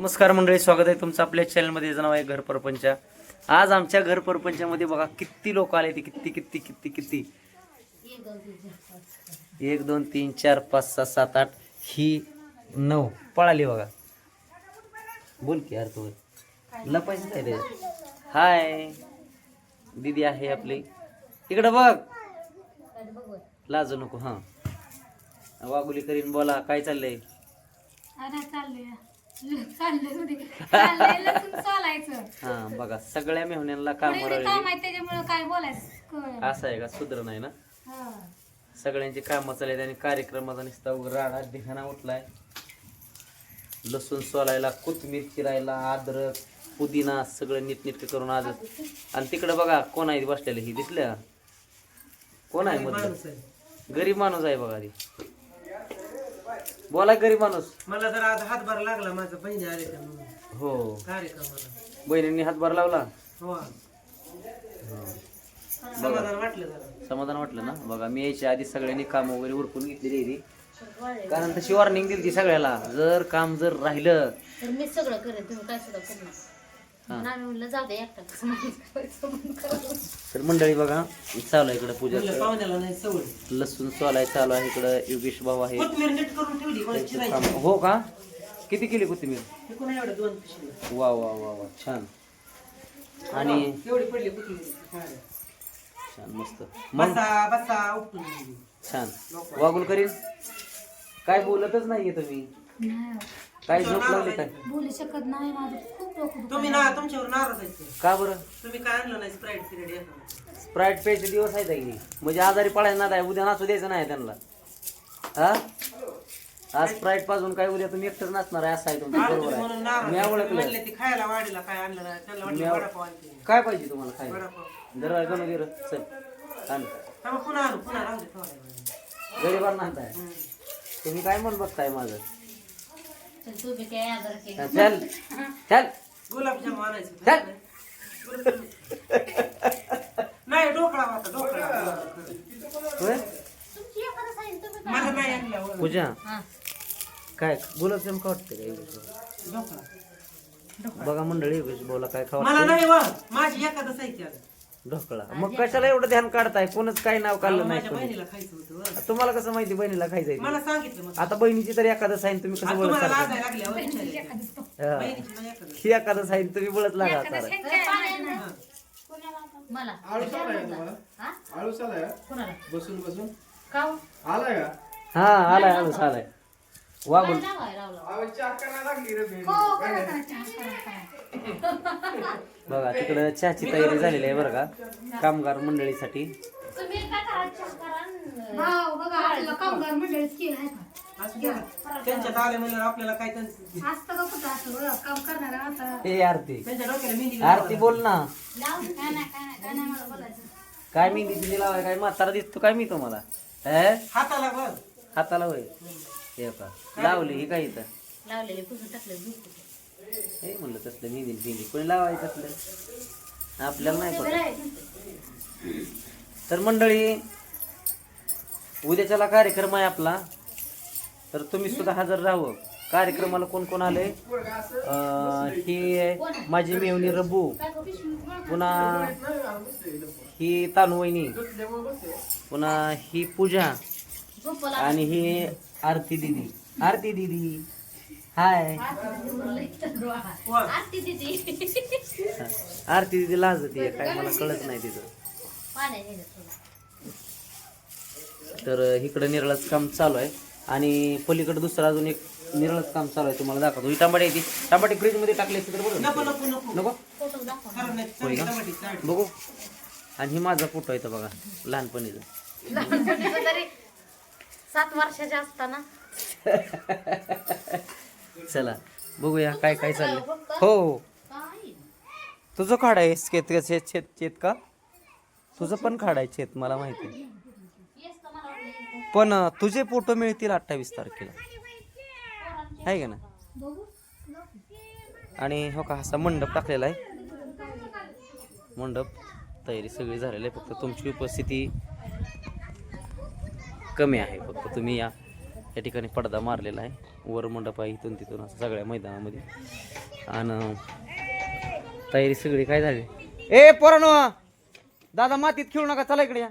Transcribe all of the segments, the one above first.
नमस्कार मंडळी स्वागत आहे तुमचं आपल्या चॅनलमध्ये नाव आहे घर परपंच. आज आमच्या घर परपंचामध्ये बघा किती लोक आले ते किती किती किती किती? एक दोन तीन चार पाच सहा सात आठ ही नऊ पळाली बघा. बोल की यार तू लपायचं काय रे? हाय. दीदी आहे आपली. इकडं बघ. लाजू नको हां. वागुली करीन बोला काय चाललंय. हा बघा सगळ्या मेहण्यांना काम त्याच्यामुळे काय बोलायचं. असं आहे का? सुधर नाही ना? हा. सगळ्यांची कामं चालले आणि कार्यक्रमाचा नुसता राडा धिंगाणा उठलाय. लसूण सोलायला कोथमीर चिरायला अद्रक पुदिना सगळं नीटनीटके करून आज आणि तिकडे बघा कोण आहे बसलेलं? ही दिसल्या? कोण आहे मधलं? गरीब माणूस आहे बघा ती. बोला गरीब माणूस. मला जर आज हातभार लागला माझा बहिणी आले हो. कार्यक्रमाला. बहिणींनी हातभार लावला? हो. हो. समाधान वाटलं जरा. समाधान वाटलं ना? बघा मी यायच्या आधी सगळ्यांनी काम वगैरे उरकून घेतलेली आहे ती. कारण तशी वॉर्निंग दिली ती सगळ्याला. जर काम जर राहिलं तर मी सगळं करेन तुम्ही काय सुद्धा करू नका. म्हणून आम्ही म्हणलं जाऊ दे एकटा कसं करायचं म्हणून करावं. तर मंडळी बघा चालू आहे इकडं पूजा पाहुण्याला नाही लसूण सोलाय चालू आहे इकडं योगेश भाऊ आहे कोथमीर नीट करून ठेवली कोणाची त्यांचं चिरायची काम- हो का? किती केली कोथिंबीर? हे कोणा एवढं दोन पिशवी वा वा वा वा छान. आणि एवढी पडली कोथमीर छान मस्त. मग? बसा बसा उपटून गेली. छान. वागुल करीन? काय बोलतच नाहीये तुम्ही. नाही. हो. काय झोप लागली काय बोलू शकत नाही माझं खूप डोकं तुम्ही ना तुमच्यावर नाराज आहे ते. का बरं? तुम्ही काय आणलं नाही स्प्राईट पिरियड एका? स्प्राईट प्यायचे दिवस आहेत की म्हणजे आजारी पडायला नाही उद्या नाचू द्यायचं नाही त्यांना. हा? आज स्प्राईट पाजून काय उद्या तुम्ही एकटंच नाचणार आहे असं आहे तुमचं बरोबर म्हणून आहे नाराज मी आहे. ओळखलं म्हणले ती खायला वाढीला काय आणलं नाही त्यांना मी वाटलं आव- वडापाव आणते. काय पाहिजे तुम्हाला खायला? वडापाव. जरा गणू दे रे. चल. आण. हा, मग पुन्हा आणू पुन्हा राहू दे ठेवायला. गरीबांना तुम्ही काय म्हण बघताय माझं? तुम्ही काय आजार केला. चल. चल. गुलाबजाम आणायचं चल. नाही ढोकळा होता ढोकळा. होय? तुमची एखादं सांगितलं तुम्ही काय मला नाही आणला वर. पूजा. हा. काय गुलाबजाम का वाटतं काय ढोकळा. बघा मंडळी बोला काय खावा मला नाही वा माझी एखादं साहित्य आलं. ढोकळा मग कशाला एवढं ध्यान काढताय कोणच काय नाव काढलं नाही माझ्या कोणी. बहिणीला खायचं होतं वर. तुम्हाला कसं माहिती बहिणीला खायचंय ते? मला सांगितलं मग आता बहिणीची तरी एखादं साईन तुम्ही कसं आता बोलत तुम्हाला सारखं? लाजायला लागली अहो, विचारायची. हा. बहिणीची एखादं. ही एखादं साईन तुम्ही बोलत लागा. हा. मला तुम्हाला हा आळूस आलाय कोणाला बसून बसून का हो? आलाय का हा आलाय आलूस आलाय वागून आवाज चाकाला लागली रे बहीण. हो करा करा चहा करा करा बघा तिकडं चहाची तयारी झालेली आहे बरं का. कामगार मंडळीसाठी. तुम्ही काय करा चहा करा आणि- भाऊ बघा आपल्याला कामगार मंडळीच केलं आहे का असं बघा. त्यांच्यात आले म्हणल्यावर आपल्याला काय त्यांचं असतं का कुठं असं? बघा काम करणार आता. हे आरती. त्यांच्या डोक्याला मेहंदी आरती बोल ना. लावून काय नाही काय नाही काय नाही मला बोलायचं. काय मी दिली लावाय? काय म्हातारा दिसतो काय मी तुम्हाला? हे? हाताला बघ. हाताला होय. हे का लावली ही काय इथं? लावलेले पुसून टाकले झोपू हे म्हणलं तसलं मेहंदी मेहंदी कोणी लावायचं असलं आपल्याला नाही पडत तर मंडळी उद्याच्याला कार्यक्रम आहे आपला. तर तुम्ही सुद्धा हजर राहावं. कार्यक्रमाला कोण कोण आले ही माझी मेवणी रबू पुन्हा ही तानुवहिनी पुन्हा ही पूजा आणि ही आरती दिदी. आरती दिदी. हाय. आरती दिदी आरती दिदी लाजते काय मला कळत नाही तिचं. थोडं. तर इकडं निरळच काम चालू आहे. आणि पलीकडे दुसरं अजून एक निरळच काम चालू आहे तुम्हाला दाखवतो. ही टमाटे येते टमाटे फ्रीजमध्ये टाकले असते तर बरं नको. बघू. आणि ही माझा फोटो आहे बघा लहानपणीचा. सात वर्षाचे असताना. चला बघूया काय काय चाललंय. हो, हो तुझं खाड आहे शेत शेत शेत शेत का? तुझं पण खाड आहे शेत मला माहिती आहे. पण तुझे फोटो मिळतील अठ्ठावीस तारखेला. आहे का ना आणि हो का असा मंडप टाकलेला आहे. मंडप तयारी सगळी झालेली आहे फक्त तुमची उपस्थिती कमी आहे. फक्त तुम्ही या या ठिकाणी पडदा मारलेला आहे. वरमंडप आहे इथून तिथून असं सगळ्या मैदानामध्ये. आणि तयारी सगळी काय झाली? ए पोरानो! दादा मातीत खेळू नका चला इकडे या.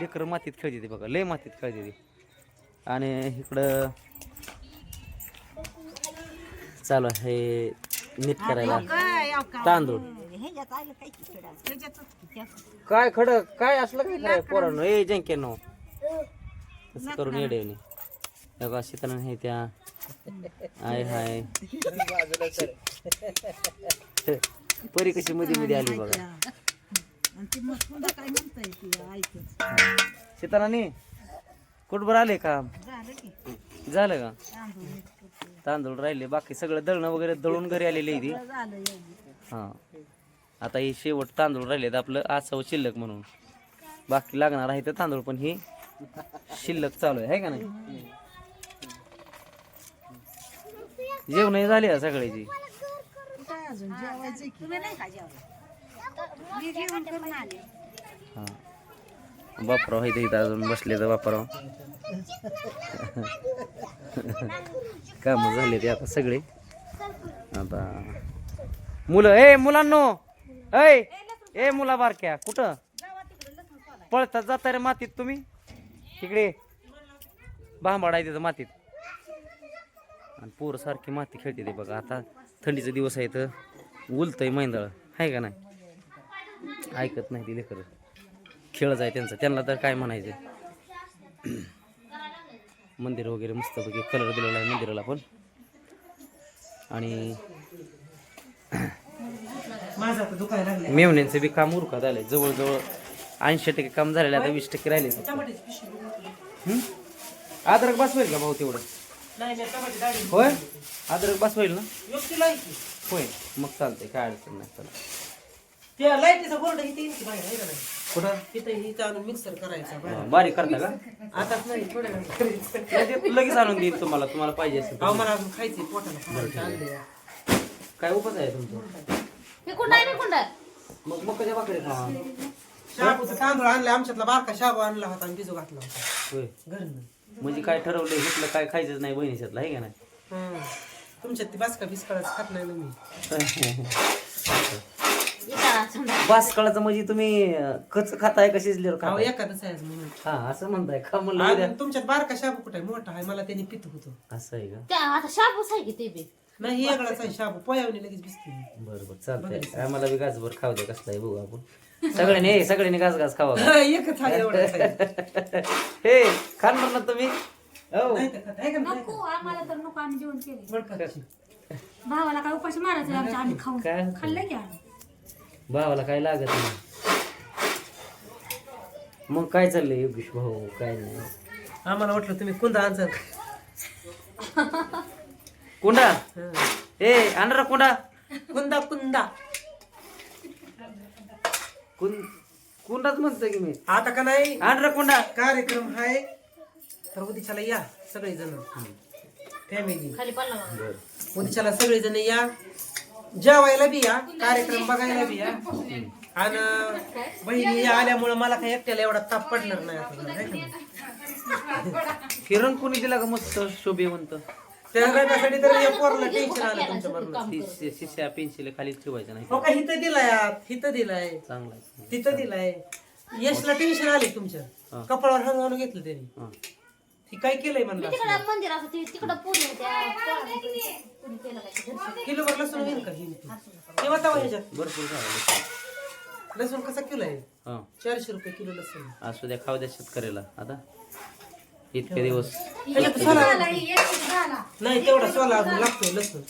लेकर मातीत खेळते ते बघा लय मातीत खेळते ते. आणि इकडं चालू हे नीट करायला तांदूळ. काय खड काय असलं काय कराय पोरांनो? ए जंके तसं करून येडे बघा शीतलन नाही त्या. आय हाय. परी कशी मध्ये मध्ये आली बघा. शीतलानी कुठबर आले का झालं का? तांदूळ राहिले बाकी सगळं दळणं वगैरे दळून घरी आलेले आहे ती. हा. आता हे शेवट तांदूळ राहिलेत आपलं आसावं शिल्लक म्हणून. बाकी लागणार आहे तर तांदूळ पण हे शिल्लक चालू आहे का नाही? जेवण झाली आहे सगळ्याची. हा. बापराव आहे इथं अजून बसले तर बापराव. काम झाले ते आता सगळे. आता मुलं ए मुलांनो! ऐ ए मुला बारक्या कुठं? पळतात जाता रे मातीत तुम्ही? तिकडे भांबाड तिथं मातीत. आणि पोरं सारखी माती खेळते ते बघा. आता थंडीचा दिवस आहे तर उलतंय मैंदळ. आहे का नाही? ऐकत नाही ती लेकर. खेळच आहे त्यांचा. त्यांना तर काय म्हणायचं? मंदिर वगैरे मस्तपैकी कलर दिलेला आहे मंदिराला पण. आणि मेवण्यांचं बी काम उरका झालंय जवळजवळ ऐंशी टक्के काम झालेलं आता वीस टक्के राहिले टमाट्याची अद्रक बसवेल का भाऊ तेवढं? होय? अद्रक बसवेल ना? व्यक्तीला आहे की? होय. मग चालतंय काय अडचण नाही चला. त्या लाईटीचा बोर्ड इथे येईल की बाहेर आहे का नाही? कुठं? तिथं इथं आणून मिक्सर करायचा बाहेर. बारीक करता का? आताच नाही थोड्या वेळाने करायचं. नाही, ते लगेच आणून देईल तुम्हाला तुम्हाला पाहिजे असेल अहो. मला अजून पोटाला खायचं आणलंय. काय उपास आहे तुमचं? मी कुंड आहे मी कुंड मग मग कशा बाकडे खावा शाबूचा तांदूळ आणला आमच्यातला बारका शाबू आणला होता आणि भिजू घातला होता. होय. घरून. म्हणजे काय ठरवलं घेतलं काय खायचंच नाही बहिणीच्यातलं आहे का नाही? हं. तुमच्यात ती बासका बिस्कळाच खात नाही ना मी. बास कळाचं म्हणजे तुम्ही अं, कच खाताय का शिजल्यावर अहो खाताय? एखादंच आहे म्हणून. हा असं म्हणताय का? म्हणलं उद्या आणि तुमच्यात बारका शाबू कुठे मोठा आहे मला त्यांनी पित होतो. असं आहे का? त्या आता शाबूस आहे की ते बी. नाही वेगळाच आहे शाबू. पोयावणी लगेच भिजते बरं बरं चालतंय आम्हाला बी गाजभर खाऊ द्या कसला आहे बघू आपण. सगळ्यांनी सगळ्यांनी गाज गाज खावा एकच आहे एवढाच आहे. हे खाणार ना तुम्ही? हो. नाही तर खात, आहे का नाही? नको आम्हाला तर नको आम्ही जेवण केले बरं का? भावाला काय उपाशी मारायचं आमच्या आम्ही खाऊन. काय? खाल्लं की आम्ही. भावाला काय लागत नाही. मग काय चाललंय योगेश भाऊ? काय नाही. आम्हाला वाटलं तुम्ही कुंदा आणसाल कुंडा. ए आणरा कुंडा कुंदा कुंदा कुं कुंडाच म्हणतोय की मी आता का नाही आणरा कुंडा कार्यक्रम आहे तर उद्याच्याला या सगळे जण फॅमिली खाली पडला मग उद्याच्याला सगळे जण या जेवायला बी या कार्यक्रम बघायला बी या आणि बहिणी या आल्यामुळं मला काही एकट्याला एवढा ताप पडणार नाही आता है का नाही? किरण कोणी दिला का मस्त शोभेवंत त्या रंगासाठी तर या पोरला टेन्शन आलं तुमच्या बरोबर ती शि- शिष्या पेन्सिल खाली ठेवायचं नाही. हो का? हिथं दिलाय आत, हिथं दिलाय. चांगला आहे. तिथं दिलाय. यशला टेन्शन आले तुमच्या. कपाळावर हळूहळू घेतलं त्यांनी. हा. ती काय केलंय म्हणलं तिकडं मंदिर असं ती- तिकडं पुरी त्या पुरी केलं काय ते घरचं. किलोभर लसूण होईल का? ही तेव्हा तवा ह्याच्यात. भरपूर झालं. लसूण कसा किलो आहे हा. चारशे रुपये किलो लसूण. असू द्या खाऊ द्या शेतकऱ्याला. आता इतके दिवस. झाला, हे एक झाला. नाही तेवढा सोला अजून लागतोय लसूण.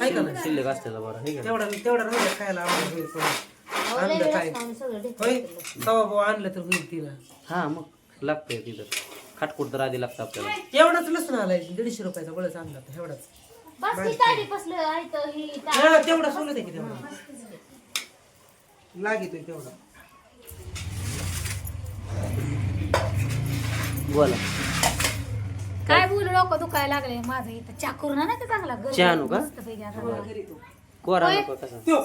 आहे का नाही? शिल्लक असतेला बरं हे का तेवढा तेवढा राहिला खायला आम्हाला होईल पण. अहो, लय आणलं वेळ काय? असतो होय? भाऊ आणलं तर होईल तिला. हा मग लागतंय तिथं. खाटकूट तर आधी लागतं आपल्याला. एवढाच लसूण आलाय दीडशे रुपयाचा बळच आणला होता, एवढाच. बस ती ताडी पसलं आहे तर ही ता- हा, तेवढा सोलत आहे की तेवढा. लागितोय तेवढा. बोला. काय बोलू नको दुखायला लागले माझं इथं चहा करून आणा का चांगला. चहा आणू का? मस्तपैकी आता. कोरा नको कसा त्यो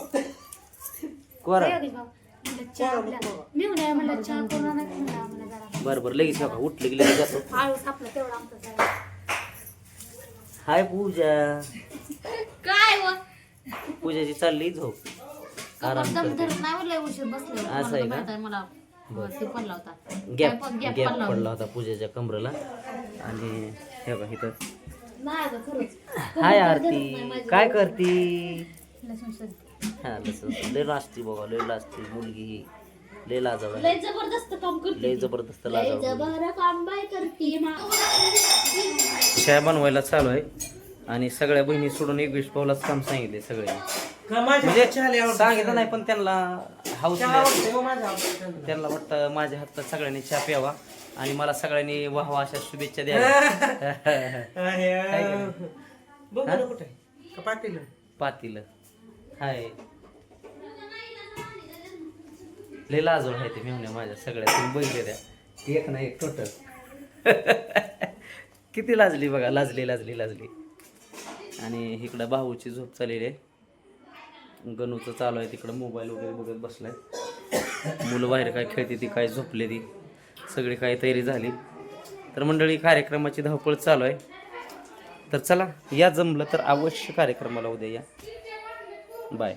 कोरा योगेश भाऊ, म्हणलं चहा आपल्या मी म्हणे म्हणलं चहा करून आणा. की म्हणलं आम्हाला जरा बरं बरं लगेच बघा उठलं की लगेच जातो. तेवढा आमचा. हाय पूजा. काय व? पूजाची चालली झोप. आराम दम करते. धरत नाही म्हणलं उशीर बसले. असं आहे का? मला ते गॅप गॅप गॅप पडला पडला होता पूजेच्या कमरेला. आणि हे बघा इथं. हाय आरती. काय करती? लसूण. हा लस लय लाजती बघा लय लाजती मुलगी ही. लय लाजावं लय जबरदस्त काम करते लय जबरदस्त लाजावं काम बाय करते चहा बनवायला चालू आहे. आणि सगळ्या बहिणी सोडून एकवीस पावलाच काम सांगितले सगळे का माझ्या म्हणजे. सांगितलं नाही पण त्यांना हाऊस. त्यांना वाटतं माझ्या हातात सगळ्यांनी चहा प्यावा आणि मला सगळ्यांनी वाहवा अशा शुभेच्छा द्याव्या. आहे, बघू ना कुठे का पाटील पातील हाय. लय लाजवळ आहे ते मेहण्या माझ्या सगळ्या. तुम्ही बघितले त्या. एक ना एक टोटल किती लाजली बघा. लाजली लाजली लाजली. आणि इकडं भाऊची झोप चाललेली आहे. गणूचं चालू आहे तिकडं मोबाईल वगैरे बघत बसलाय. मुलं बाहेर काय खेळते ती काय झोपले ती सगळी काय तयारी झाली. तर मंडळी कार्यक्रमाची धावपळ चालू आहे. तर चला या जमलं तर अवश्य कार्यक्रमाला उद्या या. बाय